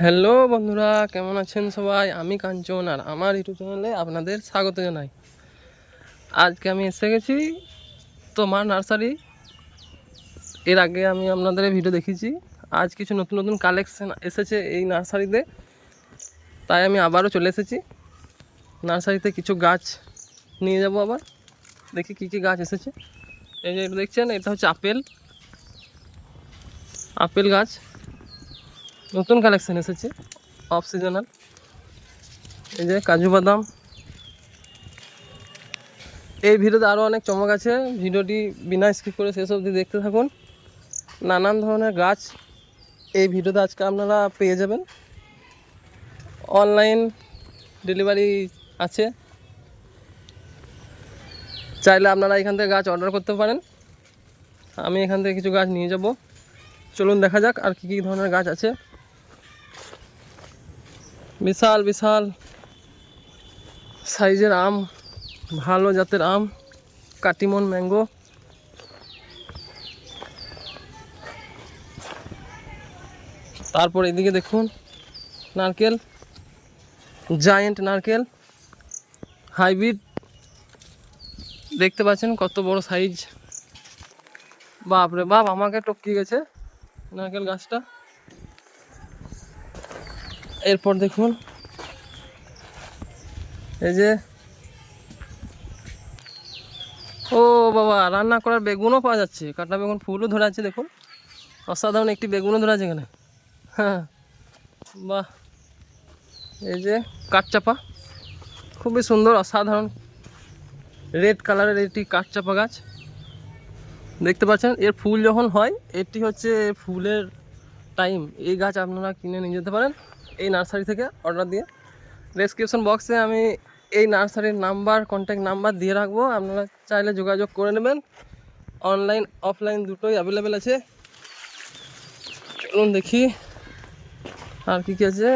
Hello বন্ধুরা, কেমন আছেন সবাই? আমি কাঞ্চন আর আমার ইউটিউব চ্যানেলে আপনাদের স্বাগত জানাই। আজকে আমি এসে গেছি তোমার নার্সারি। এর আগে আমি আপনাদের ভিডিও দেখেছি আজ কিছু নতুন নতুন কালেকশন এসেছে এই নার্সারিতে। তাই আমি আবারও চলে এসেছি। নার্সারিতে কিছু গাছ নিয়ে যাব আবার। দেখি কী কী গাছ এসেছে। এই যে দেখছেন, এটা হচ্ছে আপেল। আপেল গাছ। নতুন কালেকশন এসেছে অফ সিজনাল এই যে কাজু বাদাম। এই ভিডিওতে আরও অনেক চমক আছে। ভিডিওটি বিনা স্কিপ করে শেষ অবধি দেখতে থাকুন। নানান ধরনের গাছ এই ভিডিওতে আজকে আপনারা পেয়ে যাবেন। অনলাইন ডেলিভারি আছে। চাইলে আপনারা এখান থেকে গাছ অর্ডার করতে পারেন। আমি এখান থেকে কিছু গাছ নিয়ে যাব। চলুন দেখা যাক আর কী কী ধরনের গাছ আছে। বিশাল বিশাল সাইজের আম, ভালো জাতের আম, কাটিমন ম্যাঙ্গো। তারপর এদিকে দেখুন, নারকেল জায়েন্ট নারকেল হাইব্রিড দেখতে পাচ্ছেন কত বড় সাইজ বাপরে বাপ, আমাকে টপকে গেছে নারকেল গাছটা। এরপর দেখুন। এই যে। ও বাবা, রান্না করার বেগুনও পাওয়া যাচ্ছে। কাটা বেগুন ফুলও ধরে আছে, দেখুন। অসাধারণ একটি বেগুনও ধরে আছে এখানে। হ্যাঁ। বাহ। এই যে কাঠচাপা। খুবই সুন্দর, অসাধারণ। রেড কালারের একটি কাঠচাপা গাছ। দেখতে পাচ্ছেন, এর ফুল যখন হয়, এটি হচ্ছে ফুলের টাইম। এই গাছ আপনারা কিনে নিয়ে যেতে পারেন। এই নার্সারি থেকে অর্ডার দিয়ে। ডেসক্রিপশন বক্সে আমি এই নার্সারির নাম্বার কন্ট্যাক্ট নাম্বার দিয়ে রাখব। আপনারা চাইলে যোগাযোগ করে নেবেন। অনলাইন অফলাইন দুটোই অ্যাভেলেবেল আছে। চলুন দেখি আর কি কী আছে।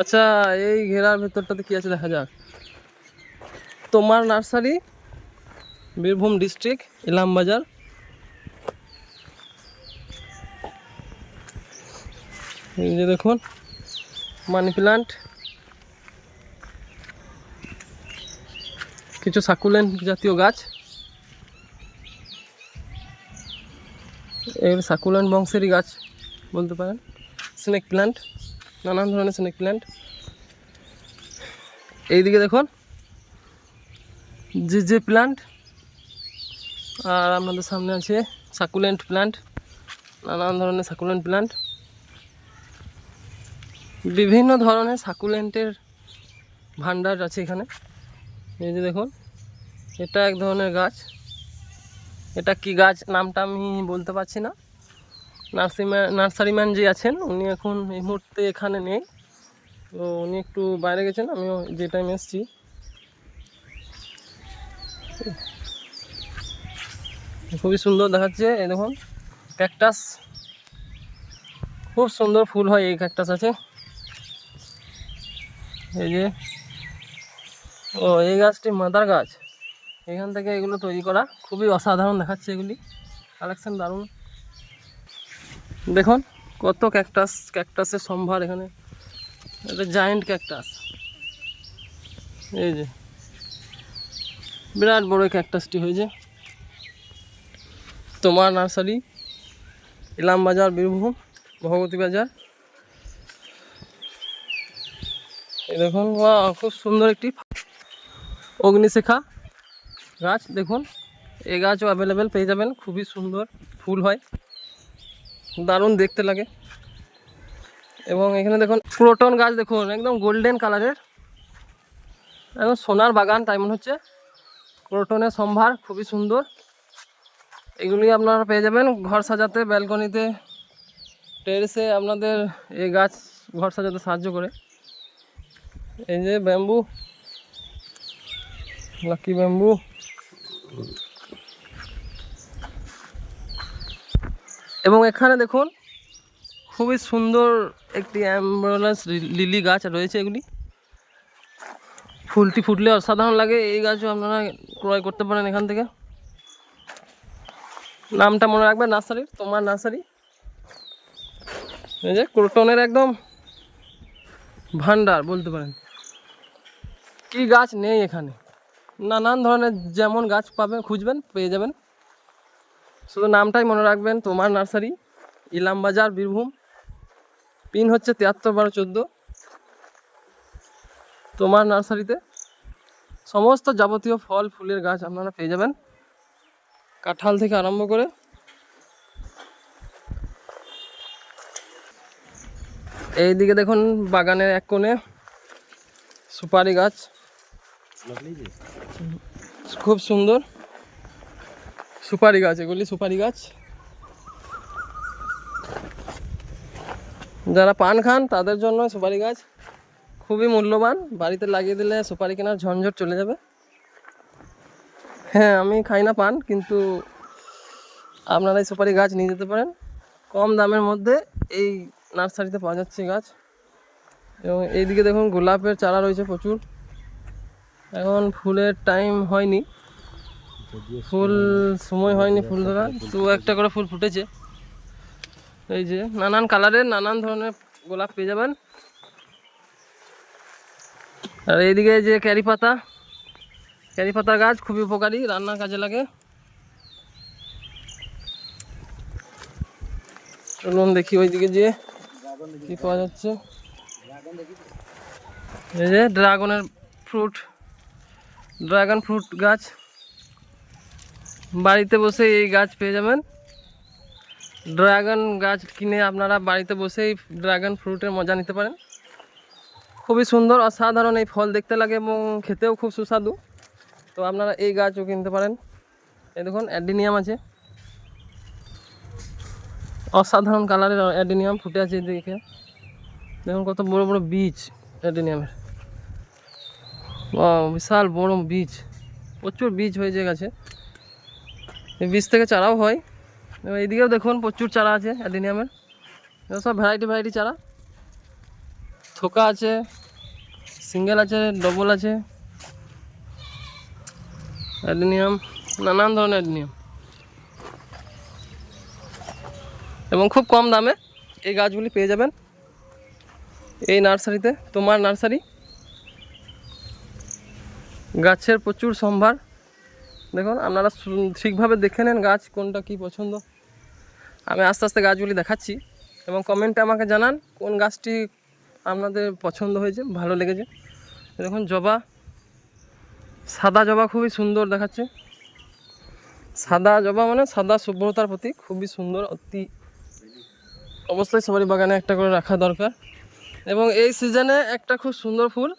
আচ্ছা এই ঘেরার ভেতরটাতে কী আছে দেখা যাক। তোমার নার্সারি, বীরভূম ডিস্ট্রিক্ট ইলাম এই যে দেখুন মানি প্লান্ট কিছু সাকুলেন্ট জাতীয় গাছ। এর সাকুলেন্ট বংশেরই গাছ বলতে পারেন। স্নেক প্ল্যান্ট নানান ধরনের স্নেক প্ল্যান্ট এইদিকে দেখুন যে যে প্ল্যান্ট আর আপনাদের সামনে আছে সাকুলেন্ট প্ল্যান্ট নানান ধরনের সাকুলেন্ট প্ল্যান্ট বিভিন্ন ধরনের সাকুলেন্টের ভান্ডার আছে এখানে। এই যে দেখুন, এটা এক ধরনের গাছ। এটা কি গাছ নামটা আমি বলতে পারছি না। নার্সিম্যান নার্সারিম্যান যে আছেন, উনি এখন এই মুহূর্তে এখানে নেই। তো উনি একটু বাইরে গেছেন, আমিও যে টাইম এসেছি। খুবই সুন্দর দেখাচ্ছে, এই দেখুন, ক্যাকটাস। খুব সুন্দর ফুল হয় এই ক্যাকটাস আছে। এই যে, ও, এই গাছটি মাদার গাছ। এখান থেকে এগুলো তৈরি করা খুবই অসাধারণ দেখাচ্ছে এগুলি। কালেকশন দারুণ। দেখুন, কত ক্যাকটাস ক্যাকটাসের সম্ভার এখানে। এটা জায়েন্ট ক্যাকটাস এই যে, বিরাট বড় ক্যাকটাসটি হয়েছে। তোমার নার্সারি, ইলাম বাজার, বীরভূম, ভগবতী বাজার এই দেখুন খুব সুন্দর একটি অগ্নিশেখা গাছ, দেখুন। এই গাছও অ্যাভেলেবেল পেয়ে যাবেন। খুবই সুন্দর ফুল হয়। দারুণ দেখতে লাগে। এবং এখানে দেখুন ক্রোটন গাছ, দেখুন, একদম গোল্ডেন কালারের একদম সোনার বাগান, তাই মনে হচ্ছে। ক্রোটনের সম্ভার, খুবই সুন্দর। এগুলি আপনারা পেয়ে যাবেন ঘর সাজাতে ব্যালকনিতে টেরেসে আপনাদের এই গাছ ঘর সাজাতে সাহায্য করে। এই যে ব্যাম্বু, লাকি ব্যাম্বু। এবং এখানে দেখুন, খুবই সুন্দর একটি অ্যাম্বুলেন্স লিলি গাছ রয়েছে এগুলি। ফুলটি ফুটলে অসাধারণ লাগে, এই গাছও আপনারা ক্রয় করতে পারেন এখান থেকে। নামটা মনে রাখবেন, নার্সারির, তোমার নার্সারি। এই যে, ক্রোটনের একদম ভান্ডার বলতে পারেন। কি গাছ নেই এখানে? নানান ধরনের যেমন গাছ পাবেন, খুঁজবেন, পেয়ে যাবেন। শুধু নামটাই মনে রাখবেন, তোমার নার্সারি, ইলামবাজার, বীরভূম। পিন হচ্ছে তিয়াত্তর বারো চোদ্দ। তোমার নার্সারিতে সমস্ত যাবতীয় ফল, ফুলের গাছ আপনারা পেয়ে যাবেন। কাঁঠাল থেকে আরম্ভ করে এইদিকে দেখুন বাগানের এক কোণে সুপারি গাছ। খুব সুন্দর। সুপারি গাছ, এগুলি সুপারি গাছ। যারা পান খান, তাদের জন্য সুপারি গাছ খুবই মূল্যবান। বাড়িতে লাগিয়ে দিলে সুপারি কেনার ঝঞ্ঝট চলে যাবে। হ্যাঁ আমি খাই না পান, কিন্তু আপনারা এই সুপারি গাছ নিয়ে যেতে পারেন। কম দামের মধ্যে এই নার্সারিতে পাওয়া যাচ্ছে গাছ। এবং এইদিকে দেখুন, গোলাপের চারা রয়েছে প্রচুর। এখন ফুলের টাইম হয়নি। ফুল সময় হয়নি ফুল ধরা তো একটা করে ফুল ফুটেছে। এই যে নানান কালারের, নানান ধরনের গোলাপ পেয়ে যাবেন। আর এইদিকে যে ক্যারি পাতা ক্যারি পাতা গাছ খুবই উপকারী, রান্নার কাজে লাগে। চলুন দেখি ওইদিকে যে কি পাওয়া যাচ্ছে। এই যে ড্রাগনের ফ্রুট। ড্রাগন ফ্রুট গাছ। বাড়িতে বসে এই গাছ পেয়ে যাবেন। ড্রাগন গাছ কিনে আপনারা বাড়িতে বসেই ড্রাগন ফ্রুটের মজা নিতে পারেন। খুবই সুন্দর, অসাধারণ এই ফল দেখতে লাগে এবং খেতেও খুব সুস্বাদু। তো আপনারা এই গাছও কিনতে পারেন। এই দেখুন, অ্যাডিনিয়াম আছে। অসাধারণ কালারের অ্যাডিনিয়াম ফুটে আছে এদিকে দেখুন, কত বড় বড় বীজ অ্যাডিনিয়ামের। বিশাল বড় বীজ প্রচুর বীজ হয়ে গাছে। এই বীজ থেকে চারাও হয়। এইদিকেও দেখুন প্রচুর চারা আছে, অ্যাডিনিয়ামের। সব ভ্যারাইটি ভ্যারাইটি চারা। থোকা আছে, সিঙ্গেল আছে ডবল আছে। অ্যাডিনিয়াম, নানান ধরনের অ্যাডিনিয়াম। এবং খুব কম দামে এই গাছগুলি পেয়ে যাবেন। এই নার্সারিতে, তোমার নার্সারি। গাছের প্রচুর সম্ভার। দেখুন, আপনারা ঠিকভাবে দেখে নেন গাছ কোনটা কি পছন্দ। আমি আস্তে আস্তে গাছগুলি দেখাচ্ছি এবং কমেন্টে আমাকে জানান কোন গাছটি আপনাদের পছন্দ হয়েছে, ভালো লেগেছে। দেখুন, জবা, সাদা জবা খুবই সুন্দর দেখাচ্ছে। সাদা জবা মানে সাদা শুভ্রতার প্রতি খুবই সুন্দর, অতি অবশ্যই সবারই বাগানে একটা করে রাখা দরকার। এবং এই সিজনে একটা খুব সুন্দর ফুল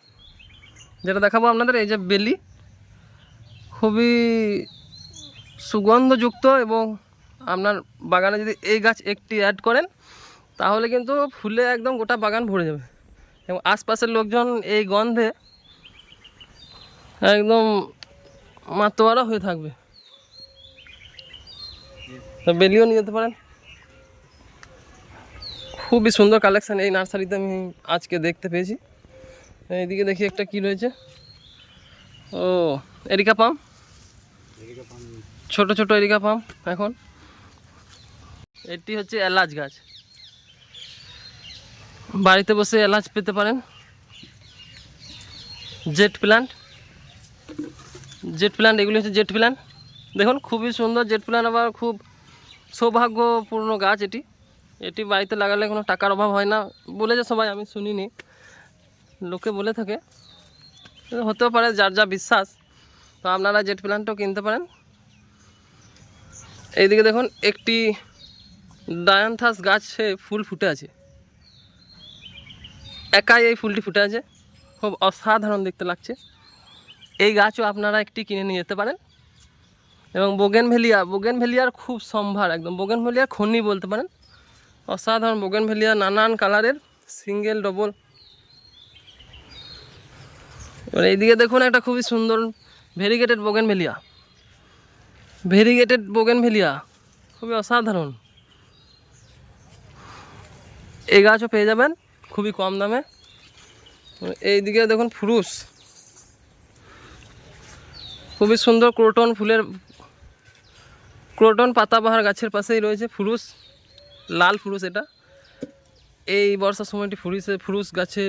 যেটা দেখাবো আপনাদের, এই যে বেলি। খুবই সুগন্ধযুক্ত এবং আপনার বাগানে যদি এই গাছ একটি অ্যাড করেন, তাহলে কিন্তু ফুলে একদম গোটা বাগান ভরে যাবে। এবং আশপাশের লোকজন এই গন্ধে একদম মাতোয়ারা হয়ে থাকবে। বেলিও নিয়ে যেতে পারেন। খুবই সুন্দর কালেকশান এই নার্সারিতে আমি আজকে দেখতে পেয়েছি। এইদিকে দেখি একটা কি রয়েছে। ও এরিকা পাম? ছোট ছোট এরিকা পাম এখন। এটি হচ্ছে এলাচ গাছ। বাড়িতে বসে এলাচ পেতে পারেন। জেট প্ল্যান্ট জেট প্ল্যান্ট এগুলি হচ্ছে জেট প্ল্যান্ট দেখুন খুবই সুন্দর জেট প্ল্যান্ট আবার খুব সৌভাগ্যপূর্ণ গাছ এটি। এটি বাড়িতে লাগালে কোনো টাকার অভাব হয় না বলে যে সবাই আমি শুনিনি। লোকে বলে থাকে। হতেও পারে যার যা বিশ্বাস। তো আপনারা জেট প্ল্যান্টও কিনতে পারেন। এইদিকে দেখুন, একটি ডায়ান্থাস গাছে ফুল ফুটে আছে। একাই এই ফুলটি ফুটে আছে। খুব অসাধারণ দেখতে লাগছে। এই গাছও আপনারা একটি কিনে নিয়ে যেতে পারেন। এবং বোগেন ভেলিয়া বোগেন ভেলিয়ার খুব সম্ভার একদম। বোগেন ভেলিয়ার খনি বলতে পারেন। অসাধারণ বোগেন ভেলিয়া নানান কালারের সিঙ্গেল ডবল এবার এইদিকে দেখুন একটা খুবই সুন্দর ভেরিগেটেড বোগেন ভেলিয়া ভেরিগেটেড বোগেন ভেলিয়া খুবই অসাধারণ। এই গাছও পেয়ে যাবেন খুবই কম দামে। এইদিকে দেখুন ফুরুস খুবই সুন্দর ক্রোটন ফুলের, ক্রোটন পাতাবাহার গাছের পাশেই রয়েছে ফুরুস লাল ফুরুস এটা। এই বর্ষার সময়টি ফুরিসে ফুরুস গাছে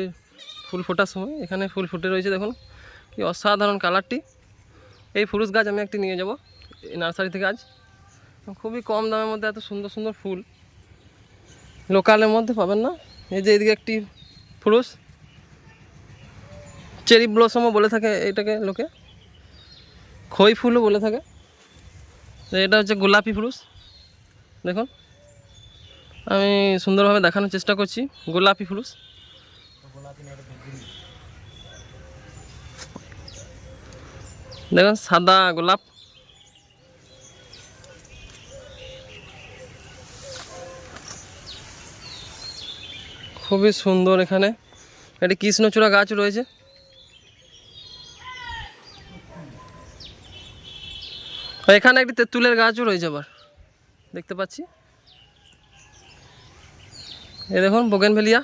ফুল ফোটার সময়। এখানে ফুল ফুটে রয়েছে, দেখুন। কি অসাধারণ কালারটি। এই ফুরুস গাছ আমি একটি নিয়ে যাব, এই নার্সারি থেকে আজ। খুবই কম দামের মধ্যে এত সুন্দর সুন্দর ফুল। লোকালের মধ্যে পাবেন না। এই যে এদিকে একটি ফুরুস চেরি ব্লসমও বলে থাকে এটাকে লোকে। খই ফুলও বলে থাকে। এটা হচ্ছে গোলাপি ফুরুস দেখুন। আমি সুন্দরভাবে দেখানোর চেষ্টা করছি। গোলাপি ফুলুস দেখুন, সাদা গোলাপ। খুবই সুন্দর এখানে। একটি কৃষ্ণচূড়া গাছ রয়েছে। এখানে একটি তেঁতুলের গাছও রয়েছে আবার। দেখতে পাচ্ছি। এই দেখুন, বোগেনভেলিয়া।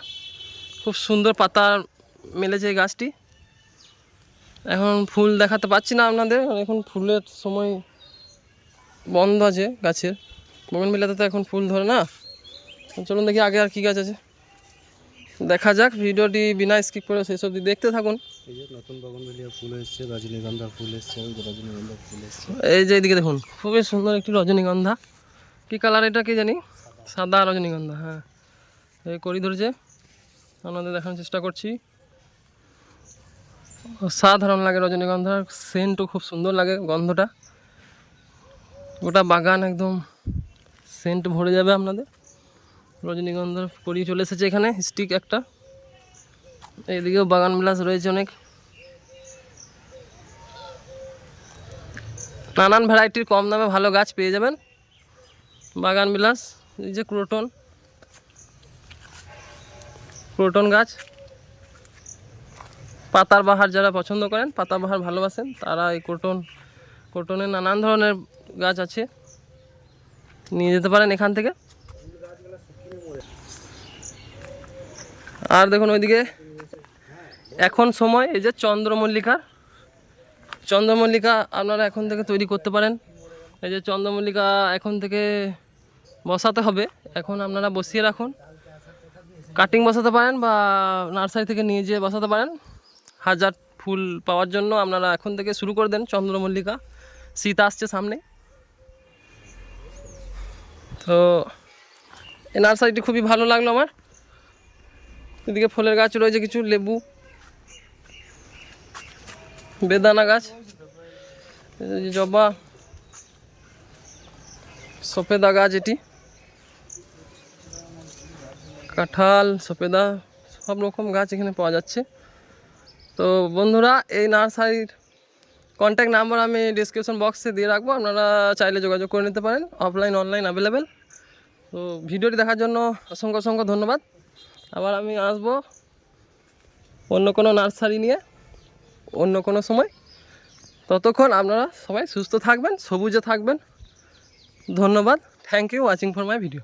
খুব সুন্দর পাতা মেলেছে এই গাছটি। এখন ফুল দেখাতে পাচ্ছি না আপনাদের। এখন ফুলের সময় বন্ধ আছে গাছের। বোগেনভেলিয়াতে তো এখন ফুল ধরে না। চলুন দেখি আগে আর কী গাছ আছে। দেখা যাক ভিডিওটি বিনা স্কিপ করে শেষ অবধি দেখতে থাকুন। এই যে নতুন বগনভেলিয়া ফুল এসছে রজনীগন্ধা ফুল এসছে রজনীগন্ধা ফুল এসছে। এই যে এদিকে দেখুন খুবই সুন্দর একটি রজনীগন্ধা। কী কালার এটা কি জানি? সাদা রজনীগন্ধা হ্যাঁ। এই করি ধরেছে। আপনাদের দেখানোর চেষ্টা করছি। অসাধারণ লাগে রজনীগন্ধার সেন্টও খুব সুন্দর লাগে গন্ধটা। গোটা বাগান একদম সেন্ট ভরে যাবে আপনাদের। রজনীগন্ধার করি চলে এসেছে এখানে স্টিক একটা। এইদিকেও বাগান বিলাস রয়েছে অনেক। নানান ভ্যারাইটির কম দামে ভালো গাছ পেয়ে যাবেন। বাগান বিলাস, এই যে ক্রোটন। ক্রোটন গাছ। পাতার বাহার যারা পছন্দ করেন, পাতা বাহার ভালোবাসেন, তারা এই ক্রোটন ক্রোটনের নানান ধরনের গাছ আছে। নিয়ে যেতে পারেন এখান থেকে। আর দেখুন ওইদিকে, এখন সময় এই যে চন্দ্রমল্লিকার। চন্দ্রমল্লিকা আপনারা এখন থেকে তৈরি করতে পারেন। এই যে চন্দ্রমল্লিকা এখন থেকে বসাতে হবে। এখন আপনারা বসিয়ে রাখুন। কাটিং বসাতে পারেন বা নার্সারি থেকে নিয়ে যেয়ে বসাতে পারেন। হাজার ফুল পাওয়ার জন্য আপনারা এখন থেকে শুরু করে দেন চন্দ্রমল্লিকা। শীত আসছে সামনে। তো এই নার্সারিটি খুবই ভালো লাগল আমার। এদিকে ফলের গাছ রয়েছে কিছু, লেবু, বেদানা গাছ জবা, সফেদা গাছ এটি। কাঁঠাল, সফেদা, সব রকম গাছ এখানে পাওয়া যাচ্ছে। তো বন্ধুরা, এই নার্সারির কন্ট্যাক্ট নাম্বার আমি ডিসক্রিপশন বক্সে দিয়ে রাখব, আপনারা চাইলে যোগাযোগ করে নিতে পারেন অফলাইন অনলাইন অ্যাভেলেবেল তো ভিডিওটি দেখার জন্য অসংখ্য অসংখ্য ধন্যবাদ। আবার আমি আসব অন্য কোনো নার্সারি নিয়ে, অন্য কোনো সময়। ততক্ষণ আপনারা সবাই সুস্থ থাকবেন, সবুজে থাকবেন। ধন্যবাদ। Thank you watching for my video